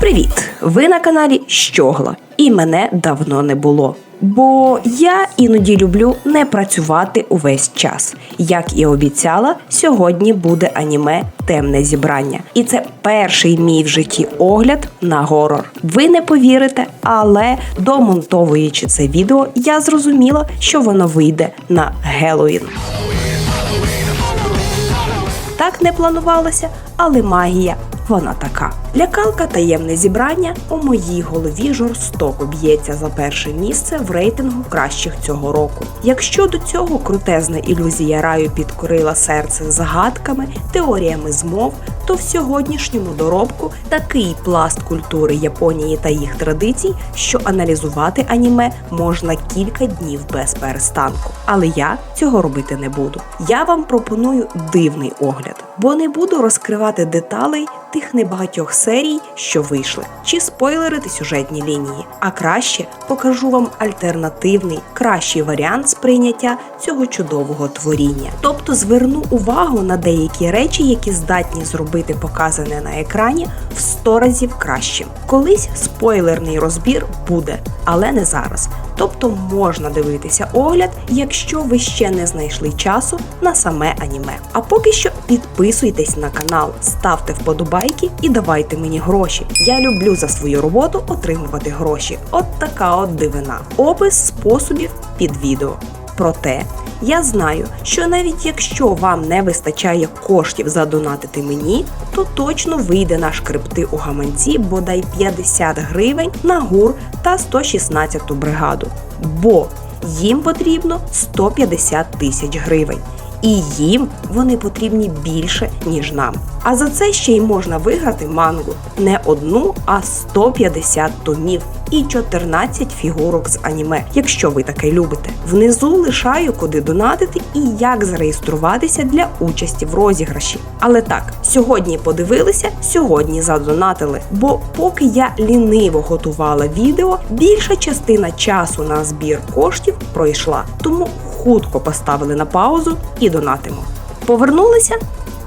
Привіт! Ви на каналі Щогла, і мене давно не було. Бо я іноді люблю не працювати увесь час. Як і обіцяла, сьогодні буде аніме Темне зібрання. І це перший мій в житті огляд на горор. Ви не повірите, але домонтовуючи це відео, я зрозуміла, що воно вийде на Геловін. Так не планувалося, але магія вона така. Лякалка таємне зібрання у моїй голові жорстоко б'ється за перше місце в рейтингу кращих цього року. Якщо до цього крутезна ілюзія раю підкорила серце загадками, теоріями змов, то в сьогоднішньому доробку такий пласт культури Японії та їх традицій, що аналізувати аніме можна кілька днів без перестанку. Але я цього робити не буду. Я вам пропоную дивний огляд, бо не буду розкривати деталей тих небагатьох серій, що вийшли, чи спойлерити сюжетні лінії. А краще покажу вам альтернативний, кращий варіант сприйняття цього чудового творіння. Тобто зверну увагу на деякі речі, які здатні зробити показане на екрані в 100 разів кращим. Колись спойлерний розбір буде, але не зараз. Тобто можна дивитися огляд, якщо ви ще не знайшли часу на саме аніме. А поки що підписуйтесь на канал, ставте вподобайки і давайте мені гроші. Я люблю за свою роботу отримувати гроші. От така от дивина. Опис способів під відео. Проте я знаю, що навіть якщо вам не вистачає коштів задонатити мені, то точно вийде на шкрипти у гаманці бодай 50 гривень на гур та 116 бригаду. Бо їм потрібно 150 тисяч гривень. І їм вони потрібні більше, ніж нам. А за це ще й можна виграти мангу не одну, а 150 томів і 14 фігурок з аніме, якщо ви таке любите. Внизу лишаю, куди донатити і як зареєструватися для участі в розіграші. Але так, сьогодні подивилися, сьогодні задонатили. Бо поки я ліниво готувала відео, більша частина часу на збір коштів пройшла. Тому хутко поставили на паузу і донатимо. Повернулися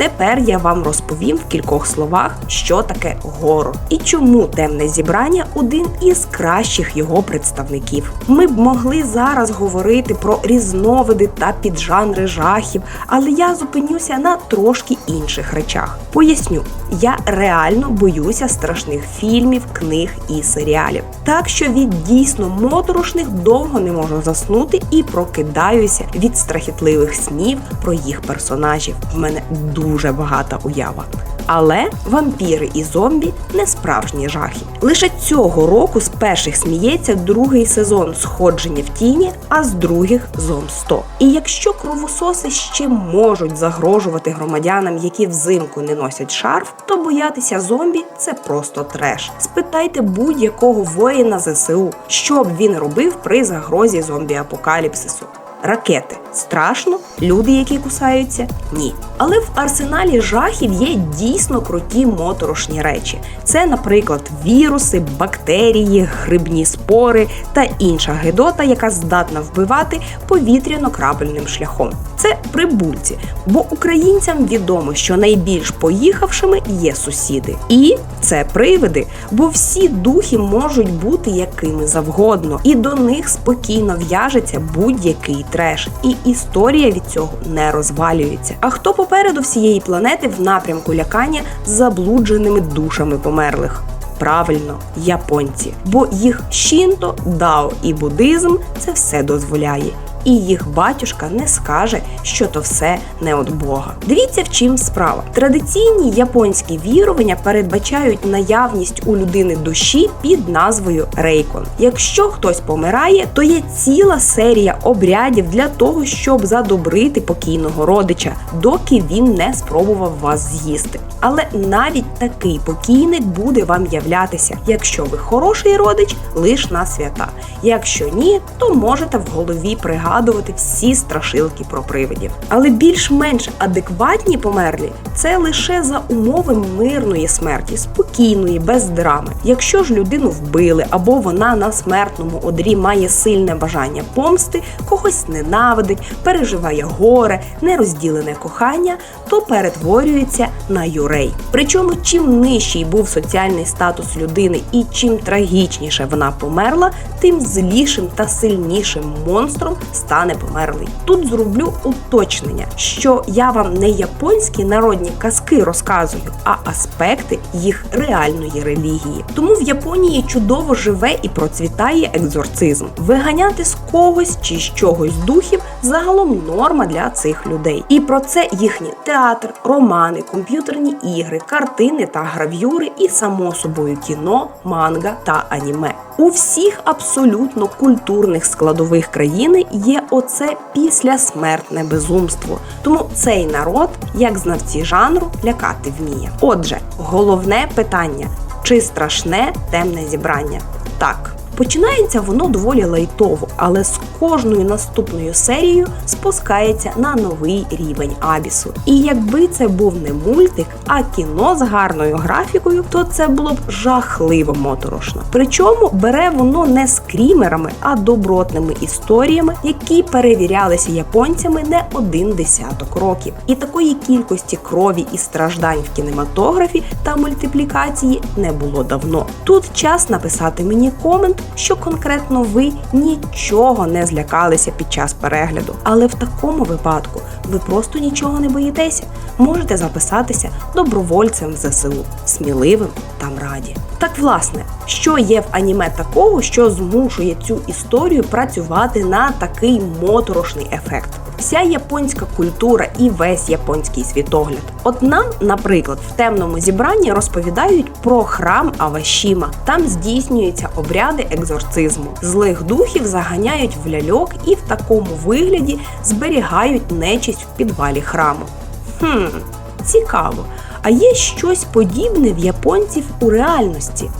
Тепер я вам розповім в кількох словах, що таке горор і чому темне зібрання один із кращих його представників. Ми б могли зараз говорити про різновиди та піджанри жахів, але я зупинюся на трошки інших речах. Поясню, я реально боюся страшних фільмів, книг і серіалів. Так що від дійсно моторошних довго не можу заснути і прокидаюся від страхітливих снів про їх персонажів. В мене дуже дуже багата уява. Але вампіри і зомбі не справжні жахи. Лише цього року з перших сміється другий сезон сходження в тіні, а з других зом 100. І якщо кровососи ще можуть загрожувати громадянам, які взимку не носять шарф, то боятися зомбі це просто треш. Спитайте будь-якого воїна ЗСУ, що б він робив при загрозі зомбі-апокаліпсису ракети. Страшно, люди, які кусаються, ні. Але в арсеналі жахів є дійсно круті моторошні речі. Це, наприклад, віруси, бактерії, грибні спори та інша гидота, яка здатна вбивати повітряно-крабельним шляхом. Це прибульці, бо українцям відомо, що найбільш поїхавшими є сусіди. І це привиди, бо всі духи можуть бути якими завгодно, і до них спокійно в'яжеться будь-який треш, і історія від цього не розвалюється. А хто попереду всієї планети в напрямку лякання заблудженими душами померлих? Правильно, японці, бо їх щінто, дао і буддизм це все дозволяє і їх батюшка не скаже, що то все не від Бога. Дивіться, в чим справа. Традиційні японські вірування передбачають наявність у людини душі під назвою Рейкон. Якщо хтось помирає, то є ціла серія обрядів для того, щоб задобрити покійного родича, доки він не спробував вас з'їсти. Але навіть такий покійник буде вам являтися, якщо ви хороший родич, лиш на свята. Якщо ні, то можете в голові пригадати вигадувати всі страшилки про привидів. Але більш-менш адекватні померлі це лише за умови мирної смерті, спокійної, без драми. Якщо ж людину вбили або вона на смертному одрі має сильне бажання помсти, когось ненавидить, переживає горе, нерозділене кохання, то перетворюється на юрей. Причому чим нижчий був соціальний статус людини і чим трагічніше вона померла, тим злішим та сильнішим монстром стане померлий. Тут зроблю уточнення, що я вам не японські народні казки розказую, а аспекти їх реальної релігії. Тому в Японії чудово живе і процвітає екзорцизм. Виганяти з когось чи з чогось духів загалом норма для цих людей. І про це їхній театр, романи, комп'ютерні ігри, картини та грав'юри, і само собою кіно, манга та аніме. У всіх абсолютно культурних складових країни є оце післясмертне безумство. Тому цей народ, як знавці жанру, лякати вміє. Отже, головне питання: чи страшне темне зібрання? Так. Починається воно доволі лайтово, але з кожною наступною серією спускається на новий рівень абісу. І якби це був не мультик, а кіно з гарною графікою, то це було б жахливо моторошно. Причому бере воно не скрімерами, а добротними історіями, які перевірялися японцями не один десяток років. І такої кількості крові і страждань в кінематографі та мультиплікації не було давно. Тут час написати мені комент що конкретно ви нічого не злякалися під час перегляду. Але в такому випадку ви просто нічого не боїтеся. Можете записатися добровольцем в ЗСУ, сміливим там раді. Так, власне, що є в аніме такого, що змушує цю історію працювати на такий моторошний ефект? Вся японська культура і весь японський світогляд. От нам, наприклад, в темному зібранні розповідають про храм Авашіма. Там здійснюються обряди екзорцизму. Злих духів заганяють в ляльок і в такому вигляді зберігають нечисть в підвалі храму. Хм, цікаво. А є щось подібне в японців у реальності?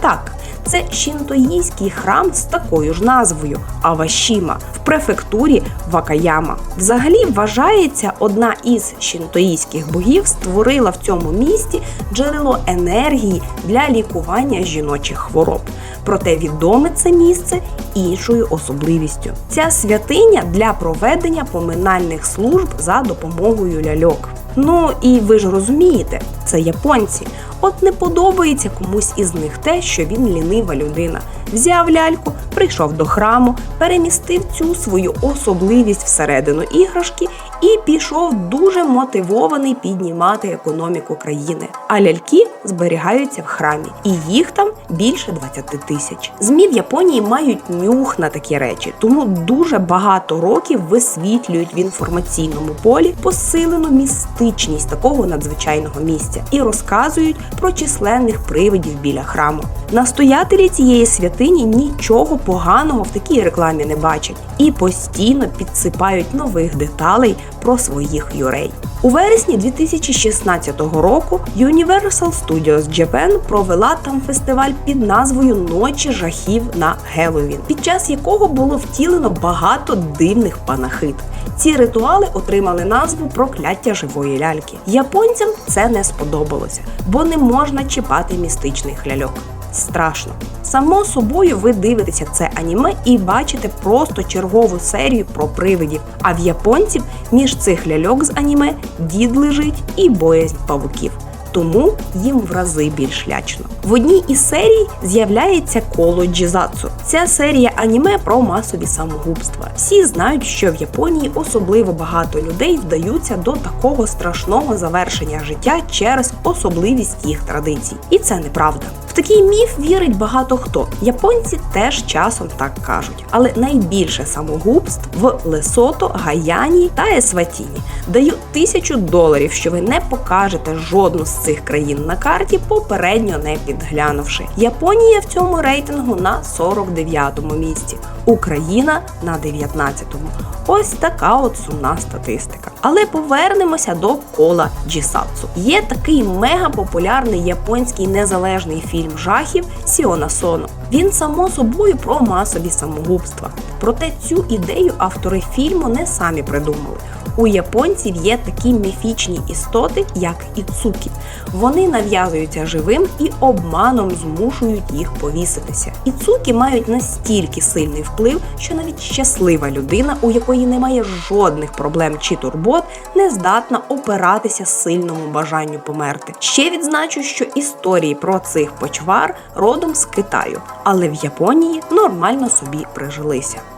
Так, це шінтоїський храм з такою ж назвою Авашіма в префектурі Вакаяма. Взагалі вважається, одна із шінтоїських богів створила в цьому місті джерело енергії для лікування жіночих хвороб. Проте відоме це місце іншою особливістю. Ця святиня для проведення поминальних служб за допомогою ляльок. Ну і ви ж розумієте, це японці. От не подобається комусь із них те, що він лінива людина. Взяв ляльку, прийшов до храму, перемістив цю свою особливість всередину іграшки і пішов дуже мотивований піднімати економіку країни. А ляльки зберігаються в храмі, і їх там більше 20 тисяч. Змі в Японії мають нюх на такі речі, тому дуже багато років висвітлюють в інформаційному полі посилену містичність такого надзвичайного місця і розказують про численних привидів біля храму. Настоятелі цієї святині нічого поганого в такій рекламі не бачать і постійно підсипають нових деталей про своїх юрей. У вересні 2016 року Universal Studios Japan провела там фестиваль під назвою Ночі жахів на Геловін, під час якого було втілено багато дивних панахид. Ці ритуали отримали назву прокляття живої ляльки. Японцям це не сподобалося, бо не можна чіпати містичних ляльок. Страшно. Само собою, ви дивитеся це аніме і бачите просто чергову серію про привидів. А в японців між цих ляльок з аніме дід лежить і боязнь павуків. Тому їм в рази більш лячно. В одній із серій з'являється коло джізацу. Ця серія аніме про масові самогубства. Всі знають, що в Японії особливо багато людей вдаються до такого страшного завершення життя через особливість їх традицій. І це неправда. В такий міф вірить багато хто. Японці теж часом так кажуть. Але найбільше самогубств в Лесото, Гаяні та Есватіні. Даю тисячу доларів, що ви не покажете жодну з цих країн на карті, попередньо не підглянувши. Японія в цьому рейтингу на 49-му місці, Україна на 19-му. Ось така от сумна статистика. Але повернемося до кола Джісатсу. Є такий мегапопулярний японський незалежний фільм жахів Сіона Соно. Він само собою про масові самогубства. Проте цю ідею автори фільму не самі придумали. У японців є такі міфічні істоти, як іцукі. Вони нав'язуються живим і обманом змушують їх повіситися. Іцукі мають настільки сильний вплив, що навіть щаслива людина, у якої немає жодних проблем чи турбот, не здатна опиратися сильному бажанню померти. Ще відзначу, що історії про цих почвар родом з Китаю, але в Японії нормально собі прижилися.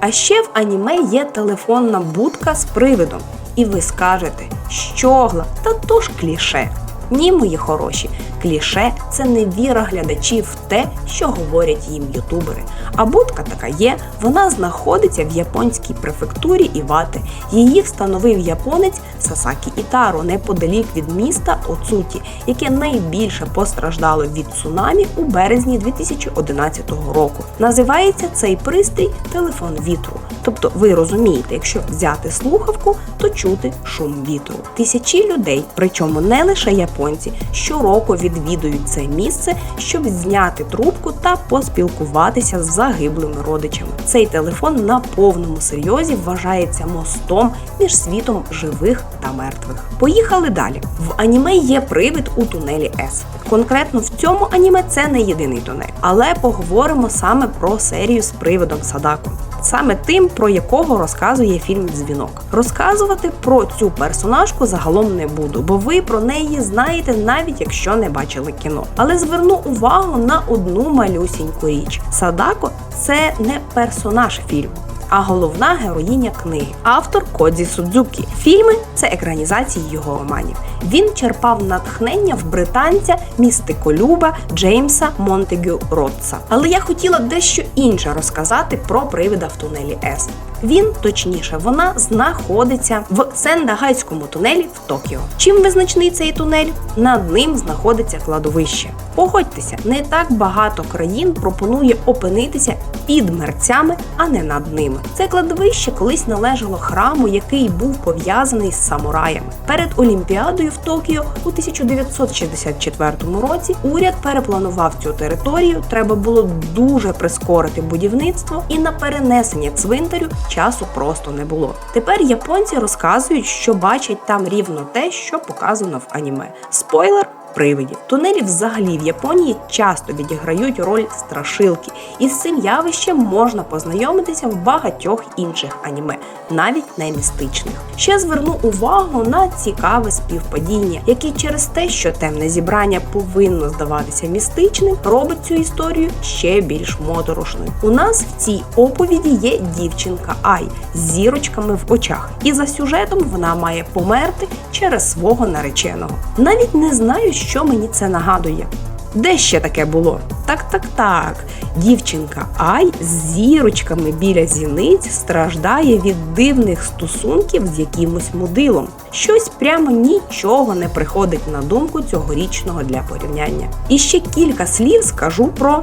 А ще в аніме є телефонна будка з привидом. І ви скажете, щогла, та то ж кліше. Ні, мої хороші, кліше це невіра глядачів в те, що говорять їм ютубери. А будка така є, вона знаходиться в японській префектурі Івати. Її встановив японець Сасакі Ітаро неподалік від міста Оцуті, яке найбільше постраждало від цунамі у березні 2011 року. Називається цей пристрій телефон вітру. Тобто, ви розумієте, якщо взяти слухавку, то чути шум вітру. Тисячі людей, причому не лише японці, щороку відвідують це місце, щоб зняти трубку та поспілкуватися з загиблими родичами. Цей телефон на повному серйозі вважається мостом між світом живих та мертвих. Поїхали далі. В аніме є привид у тунелі С. Конкретно в цьому аніме це не єдиний тунель, але поговоримо саме про серію з привидом Садако. Саме тим, про якого розказує фільм Дзвінок. Розказувати про цю персонажку загалом не буду, бо ви про неї знаєте навіть якщо не бачили кіно. Але зверну увагу на одну малюсіньку річ: Садако це не персонаж фільму. А головна героїня книги автор Кодзі Судзукі. Фільми це екранізації його романів. Він черпав натхнення в британця містиколюба Джеймса Монтегю Ротса. Але я хотіла дещо інше розказати про привида в тунелі С. Він, точніше, вона знаходиться в Сендагайському тунелі в Токіо. Чим визначний цей тунель? Над ним знаходиться кладовище. Погодьтеся, не так багато країн пропонує опинитися під мерцями, а не над ними. Це кладовище колись належало храму, який був пов'язаний з самураями. Перед Олімпіадою в Токіо у 1964 році уряд перепланував цю територію. Треба було дуже прискорити будівництво, і на перенесення цвинтарю часу просто не було. Тепер японці розказують, що бачать там рівно те, що показано в аніме. Спойлер. Привидів тунелі взагалі в Японії часто відіграють роль страшилки, і з цим явищем можна познайомитися в багатьох інших аніме, навіть не містичних. Ще зверну увагу на цікаве співпадіння, яке через те, що темне зібрання повинно здаватися містичним, робить цю історію ще більш моторошною. У нас в цій оповіді є дівчинка Ай з зірочками в очах, і за сюжетом вона має померти через свого нареченого. Навіть не знаю, що мені це нагадує. Де ще таке було? Так, так, так. Дівчинка Ай з зірочками біля зіниць страждає від дивних стосунків з якимось мудилом. Щось прямо нічого не приходить на думку цьогорічного для порівняння. І ще кілька слів скажу про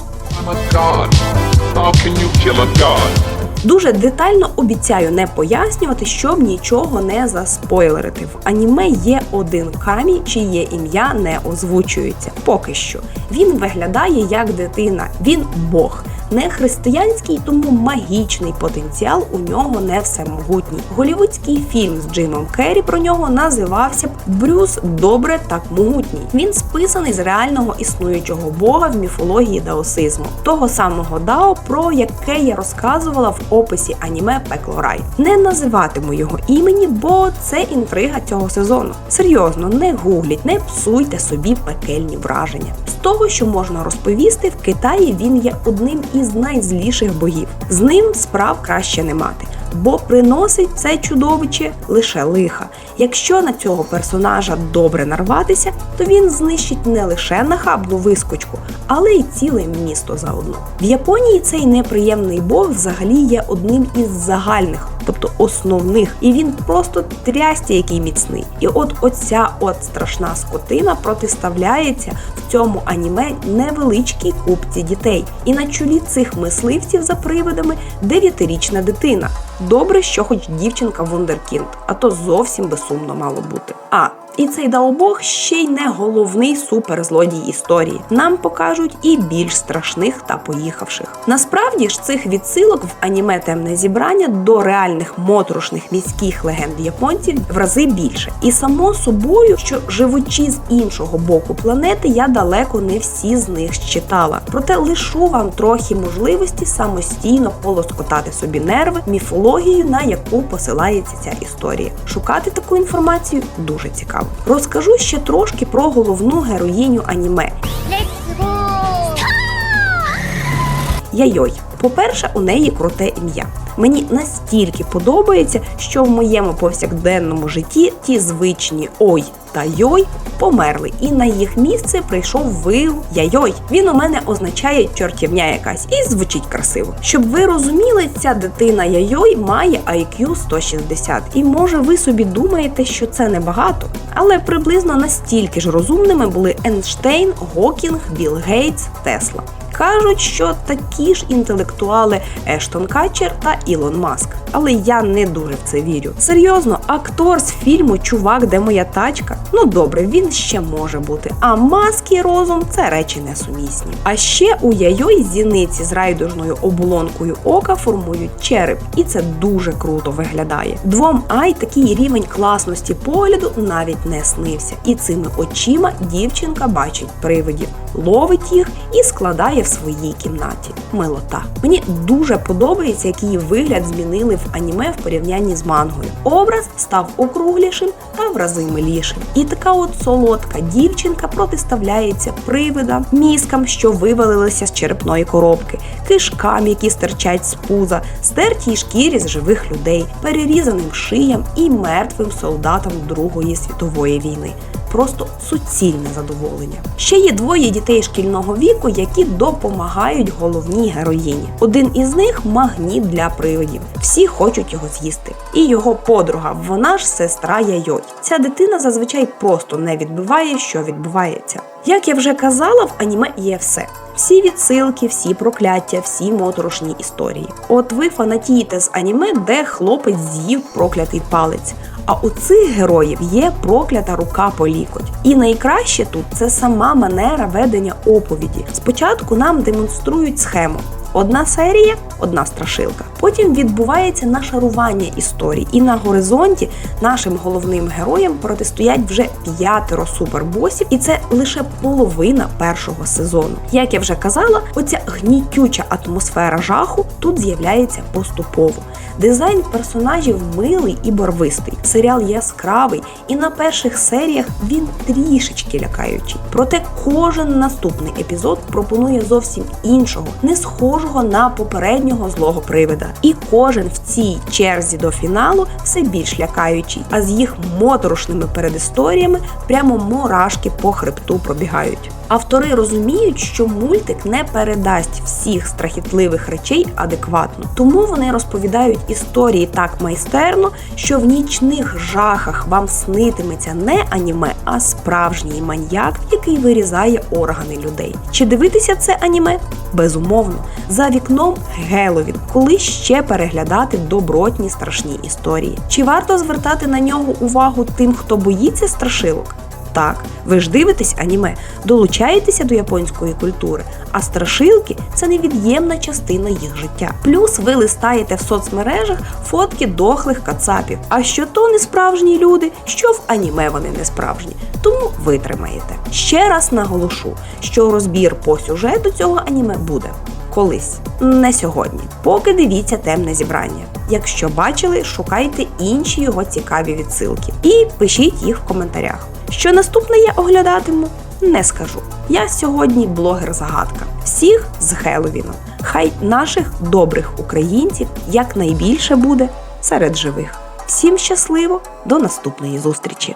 Дуже детально обіцяю не пояснювати, щоб нічого не заспойлерити. В аніме є один камінь, чиє ім'я не озвучується. Поки що він виглядає як дитина. Він Бог. Не християнський, тому магічний потенціал у нього не всемогутній. Голівудський фільм з Джимом Керрі про нього називався б Брюс Добре так могутній. Він списаний з реального існуючого бога в міфології даосизму, того самого Дао, про яке я розказувала в описі аніме Пекло Рай. Не називатиму його імені, бо це інтрига цього сезону. Серйозно, не гугліть, не псуйте собі пекельні враження. З того, що можна розповісти, в Китаї він є одним із найзліших богів. З ним справ краще не мати. Бо приносить це чудовиче лише лиха. Якщо на цього персонажа добре нарватися, то він знищить не лише нахабну вискочку, але й ціле місто заодно. В Японії цей неприємний бог взагалі є одним із загальних тобто основних, і він просто трясті, який міцний. І от оця от страшна скотина протиставляється в цьому аніме невеличкій купці дітей. І на чолі цих мисливців за привидами дев'ятирічна дитина. Добре, що хоч дівчинка вундеркінд, а то зовсім би сумно мало бути. А і цей даобог ще й не головний суперзлодій історії. Нам покажуть і більш страшних та поїхавших. Насправді ж цих відсилок в аніме темне зібрання до реальних моторошних міських легенд японців в рази більше. І само собою, що живучи з іншого боку планети, я далеко не всі з них считала. Проте лишу вам трохи можливості самостійно полоскотати собі нерви міфологією, на яку посилається ця історія. Шукати таку інформацію дуже цікаво. Розкажу ще трошки про головну героїню аніме Яйой. По-перше, у неї круте ім'я. Мені настільки подобається, що в моєму повсякденному житті ті звичні ой та йой померли, і на їх місце прийшов вил яйой. Він у мене означає чортівня якась і звучить красиво. Щоб ви розуміли, ця дитина яйой має IQ 160. І може ви собі думаєте, що це небагато, але приблизно настільки ж розумними були Ейнштейн, Гокінг, Білл Гейтс, Тесла. Кажуть, що такі ж інтелектуали Ештон Катчер та Ілон Маск. Але я не дуже в це вірю. Серйозно, актор з фільму Чувак, де моя тачка? Ну добре, він ще може бути. А маск і розум це речі несумісні. А ще у яйой зіниці з райдужною оболонкою ока формують череп, і це дуже круто виглядає. Двом ай такий рівень класності погляду навіть не снився. І цими очима дівчинка бачить привидів, ловить їх і складає в своїй кімнаті. Милота. Мені дуже подобається, як її вигляд змінили в аніме в порівнянні з мангою. Образ став округлішим та в рази милішим. І така от солодка дівчинка протиставляється привидам, мізкам, що вивалилися з черепної коробки, кишкам, які стирчать з пуза, стертій шкірі з живих людей, перерізаним шиям і мертвим солдатам Другої світової війни просто суцільне задоволення. Ще є двоє дітей шкільного віку, які допомагають головній героїні. Один із них магніт для привидів. Всі хочуть його з'їсти. І його подруга, вона ж сестра Яйой. Ця дитина зазвичай просто не відбиває, що відбувається. Як я вже казала, в аніме є все. Всі відсилки, всі прокляття, всі моторошні історії. От ви фанатієте з аніме, де хлопець з'їв проклятий палець. А у цих героїв є проклята рука по лікоть. І найкраще тут це сама манера ведення оповіді. Спочатку нам демонструють схему. Одна серія, одна страшилка. Потім відбувається нашарування історій, і на горизонті нашим головним героям протистоять вже п'ятеро супербосів, і це лише половина першого сезону. Як я вже казала, оця гнітюча атмосфера жаху тут з'являється поступово. Дизайн персонажів милий і барвистий. Серіал яскравий, і на перших серіях він трішечки лякаючий. Проте кожен наступний епізод пропонує зовсім іншого, не схожого на попереднього злого привида. І кожен в цій черзі до фіналу все більш лякаючий, а з їх моторошними передісторіями прямо мурашки по хребту пробігають. Автори розуміють, що мультик не передасть всіх страхітливих речей адекватно, тому вони розповідають історії так майстерно, що в нічних жахах вам снитиметься не аніме, а справжній маньяк, який вирізає органи людей. Чи дивитися це аніме? Безумовно, за вікном Геловін, коли ще переглядати добротні страшні історії. Чи варто звертати на нього увагу тим, хто боїться страшилок? Так, ви ж дивитесь аніме, долучаєтеся до японської культури, а страшилки це невід'ємна частина їх життя. Плюс ви листаєте в соцмережах фотки дохлих кацапів. А що то не справжні люди, що в аніме вони не справжні. Тому витримаєте. Ще раз наголошу, що розбір по сюжету цього аніме буде колись, не сьогодні. Поки дивіться темне зібрання. Якщо бачили, шукайте інші його цікаві відсилки і пишіть їх в коментарях. Що наступне я оглядатиму, не скажу. Я сьогодні блогер-загадка. Всіх з Хеллоуіном. Хай наших добрих українців якнайбільше буде серед живих. Всім щасливо, до наступної зустрічі!